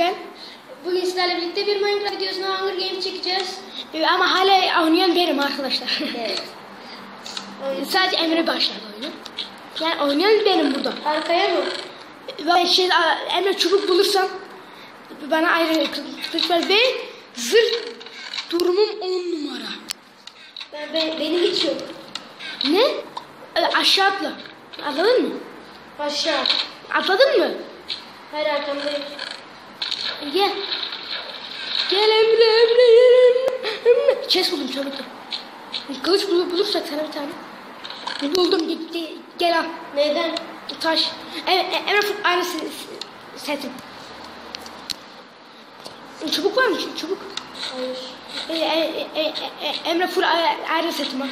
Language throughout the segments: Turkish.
Furkan. Bugün sizlerle birlikte bir Minecraft videosunu Hunger Games çekeceğiz. Ee, Ama hala oynayan benim arkadaşlar. Evet. Sadece Emre başladı oyunu. Yani oynayan benim burada. Arkaya mı? Ben şey, Emre çubuk bulursam bana ayrı kılıç ver ve zırh durumum 10 numara. Ben, ben, benim hiç yok. Ne? Ee, Aşağı atla. Atladın mı? Aşağı. Atladın mı? Hayır arkamdayım. Gel. Gel Emre, Emre, gel Emre. Emre. Chest buldum çabuk. Kılıç bul bulursak sana bir tane. Buldum. Gel, gel, al. Neden? Taş. Emre Fuk aynı se- se- setim. Çubuk var mı? Çubuk. Hayır. E, e, e, Emre full ayrı setim var.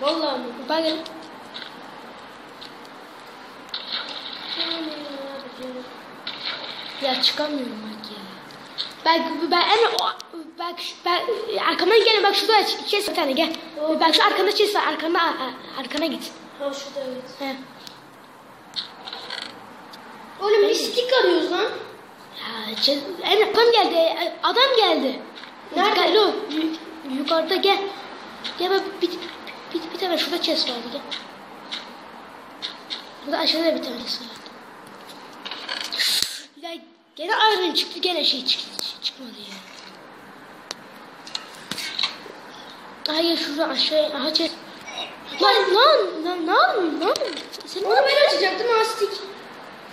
Vallahi mi? Bak gel. Ya çıkamıyorum bak ya. Ben ben o bak ben arkamdan gel bak şurada chest bir tane gel. Bak şu arkanda chest var arkanda arkana git. Ha şurada evet. He. Oğlum bir stick arıyoruz lan. Ya, Emre adam geldi e, adam geldi. Nerede? Ol. Yu- yukarıda gel. Gel bak bir, bir, bir tane şurada chest vardı gel. Burada aşağıda bir tane chest vardı. Ya gene iron çıktı gene şey çıktı çıkmadı ya. Hayır şuradan aşağıya aha chest. Lan lan lan lan lan. Sen Onu ben açacaktım ha stick.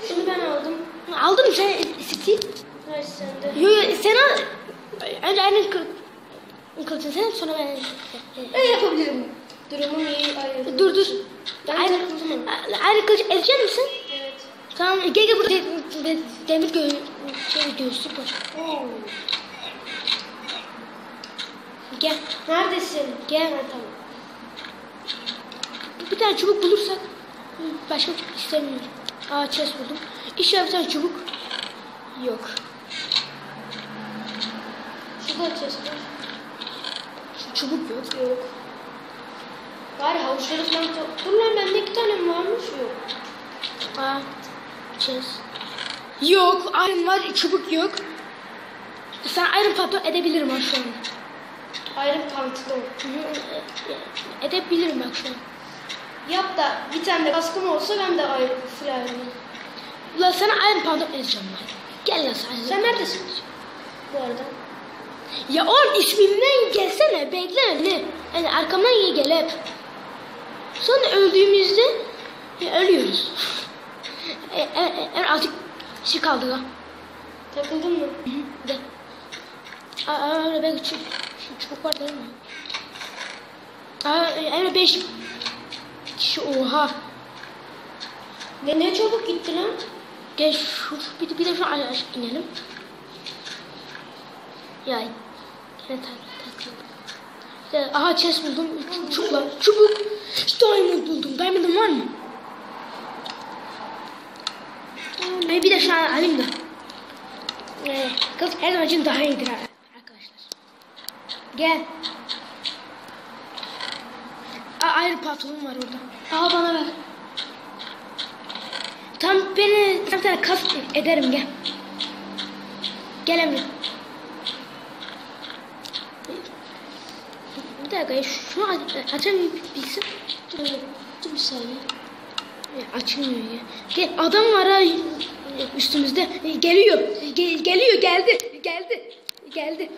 Şunu ben aldım. aldın mı sen Steve? Hayır sende. Yo yo sen al. Önce aynen kıl. Kılıçını sen sonra ben. Ben yapabilirim. Durumum iyi. Dur dur. Ben takıldım aynen kılıç edecek misin? Tamam gel gel burada de, de, demir gö şey, göğüslük var. Gel Neredesin? gel. Tamam. Bir tane çubuk bulursak başka bir şey istemiyorum. Aa chest buldum. İşte bir tane çubuk. Yok. Şurada chest var. Şu çubuk yok. Yok. Bari havuçları falan Dur lan bende iki tane. Aa chest. Yok. Iron var çubuk yok. Sen iron patron edebilirim ha şu an. E- e- Edebilirim bak şu an. Yap da bir tane de kaskım olsa ben de ayrı full ayrım. Ulan sana iron patron edeceğim ben. Gel lan sen. Sen neredesin? Bu arada. Ya oğlum ismimden gelsene bekle ne? Yani arkamdan ye gel hep. Sonra öldüğümüzde e, ölüyoruz. E, e, e, e, artık şey kaldı lan. Takıldın mı? Hı hı, Gel. Aa, Emre belki şu, şu çubuk var değil mi? Aa, Emre beş kişi oha. Ne, ne çabuk gitti lan? Gel şu, bir, bir de şu aşağı inelim. Ya yine tak tak. Ya, aha chest buldum. Çubuklar. Çubuk. Diamond buldum. Diamond'ın var mı? Ay bir de şu an alayım da. Ee, kız her zaman için daha iyidir arkadaşlar. Gel. Aa, ayrı patronum var orada. Aa bana ver. Tam beni tam tane kas ederim gel. Gel Emre. Bir dakika şunu aç- açabilsin. Dur bir saniye. Açılmıyor ya. Gel adam var ha üstümüzde. E, Geliyor. Gel, geliyor geldi. Geldi. Geldi.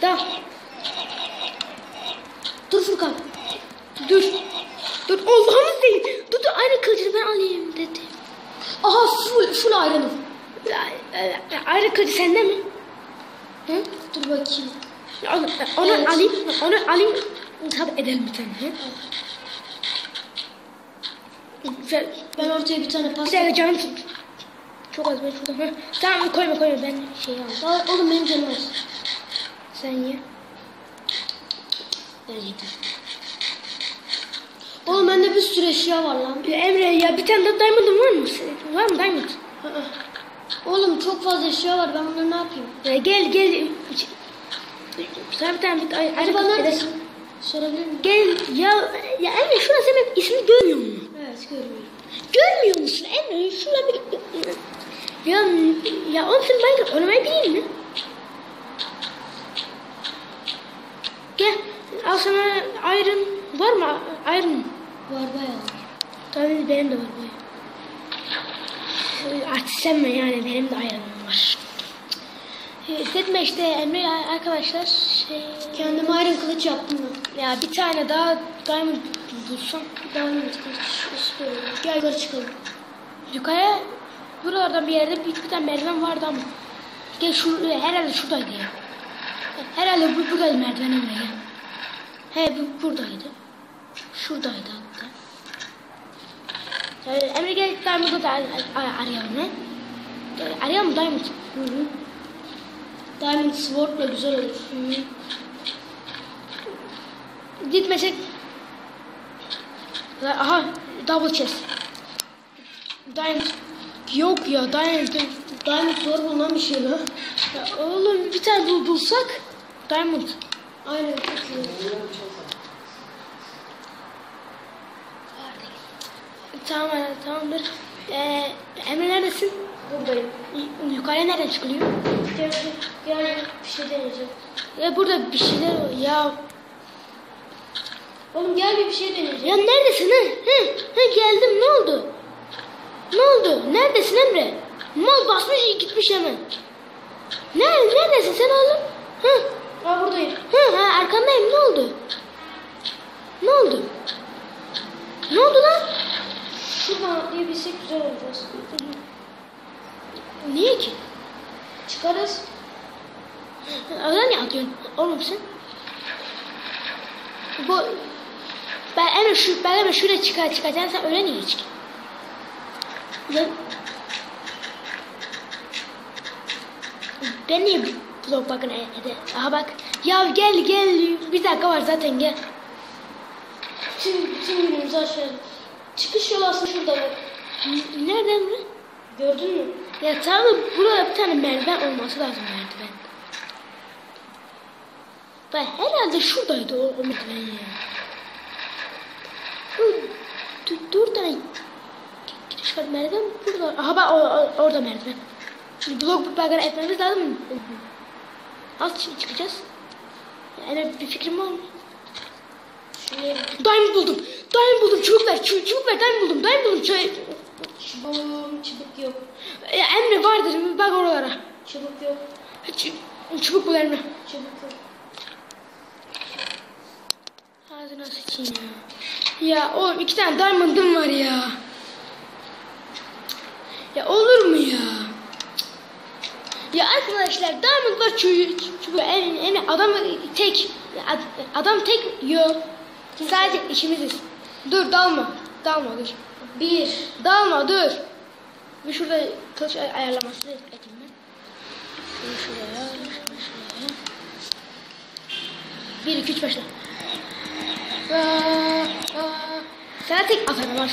Tamam. Dur Furkan. Dur. Dur Allah'ını seveyim. Dur dur aynı kılıcını ben alayım dedi. Aha full full ayrılım. Ayrı kılıcı sende mi? Hı? Dur bakayım. Onu, onu Evet. alayım. Onu alayım. Tabii edelim bir tane. Hı? Güzel. Ben ortaya bir tane pas... Bir dakika canım çok, çok az ben şuradan. Tamam koyma koyma ben şey aldım. Aa, oğlum benim canım az. Sen ye. Ben yedim. Oğlum bende bir sürü eşya var lan. Ya Emre ya bir tane de diamond'ın var mı? Var mı diamond? Hı hı. Oğlum çok fazla eşya var ben bunları ne yapayım? Ya gel gel. Sana bir tane bir Acaba neredesin? Sorabilir miyim? Gel ya ya Emre şurası benim ismini görmüyor musun? Evet görmüyorum. görmüyor musun Emre? Şuradan bir... Ya, ya oğlum sen Minecraft oynamayı bileyim mi? Gel. Al sana iron. Var mı iron? Var bayağı. Tabii benim de var bu. Artistlenme yani benim de iron'um var. Hissetme işte Emre arkadaşlar şey... Kendime ayrı kılıç yaptım ben. Ya bir tane daha diamond Diamond kılıç istiyorum. Gel yukarı çıkalım. Yukarı buralardan bir yerde bir, bir tane merdiven vardı ama. Gel şu herhalde şuradaydı ya. Herhalde bu buradaydı merdiven Emre gel. He bu buradaydı. Şuradaydı hatta. Ee, Emre gel Diamond'ı da ar- ar- arayalım. Gel, Arayalım mı Diamond? Hı hı. Diamond Sword'la güzel olur. Hı hı. Gitmesek. Aha double chest. Diamond. Yok ya Diamond. Diamond zor bir şey lan. Ya oğlum bir tane bul bulsak. Diamond. Aynen. Tamam tamamdır. Ee, Emre neredesin? Buradayım. Yukarıya nereden çıkılıyor? Gel bir şey deneyeceğim. Ya burada bir şeyler ya. Oğlum gel bir bir şey deneyeceğim. Ya neredesin ha? Hı, hı, geldim ne oldu? Ne oldu? Neredesin Emre? Mal basmış gitmiş hemen. Nerede, neredesin sen oğlum? Hı, Aa buradayım. hı, ha, arkandayım ne oldu? Ne oldu? Ne oldu lan? Şuradan atlayabilsek güzel olacağız. Niye ki? Çıkarız. Öyle niye atıyorsun oğlum sen? Bu ben Emre şu ben Emre şuraya çıkar çıkacaksın sen öyle niye çık? Ben niye blok bakın ede? Aha bak. Ya gel gel bir dakika var zaten gel. Tüm, tüm günümüzü aşağı. Çıkış yolu aslında şurada bak. N- Nerede Emre? Gördün mü? Ya tamam da burada bir tane merdiven olması lazım merdiven. Ben herhalde şuradaydı o, o merdiven ya. Şu d- dört tane giriş var merdiven burada. Aha bak orada merdiven. Şimdi blok bagara etmemiz lazım. Nasıl çı- çıkacağız? Yani bir fikrim var mı? Şuraya Diamond buldum. Diamond buldum. Çubuk ver. Çubuk, çubuk ver. Diamond buldum. Diamond buldum. Çubuk. çubuk, çubuk yok. Ya Emre vardır. Bak oralara. Çubuk yok. Ç- çubuk bul Emre. Çubuk yok. Ağzına sıçayım ya. Ya oğlum iki tane diamond'ım var ya. Ya olur mu ya? Ya arkadaşlar diamond var çubuk. çubuk. En, en, adam tek. Ad- Adam tek yok. Sadece ikimiziz. Dur dalma. Dalma dur. Bir. Dalma dur. Bir şurada kılıç ay- ayarlaması yapayım ben. Şuraya, şunu şuraya. Bir, iki, üç, başla. Sana tek atarım an.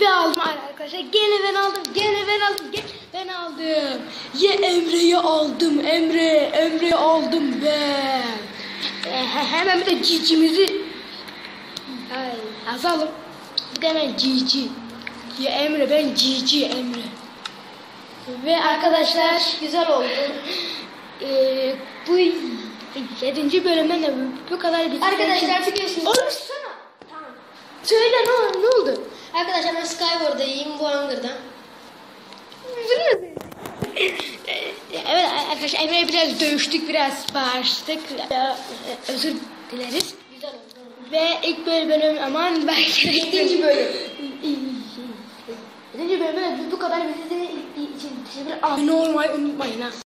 Ve aldım arkadaşlar. Gene ben aldım. Gene ben aldım. Gene ben aldım. Ye Emre'yi aldım. Emre. Emre'yi aldım ben. E, he- hemen bir de cicimizi Ay, azalım. Bir de hemen cici. Ya Emre ben cici Emre. Ve arkadaşlar Güzel oldu. e, bu yedinci bölümden de bu, kadar bitti. Arkadaşlar biliyorsunuz. Oğlum sana. Tamam. Söyle ne, oldu- ne oldu? Arkadaşlar ben Skyward'dayım bu hangarda. evet arkadaşlar Emre'ye biraz dövüştük, biraz bağırıştık. Ya, e, Özür dileriz. Güzel oldu. Ve ilk bölüm aman belki Yedinci bölüm. Yedinci bölümde de bu kadar bizi için teşekkür ederim. Olmayı unutmayın ha.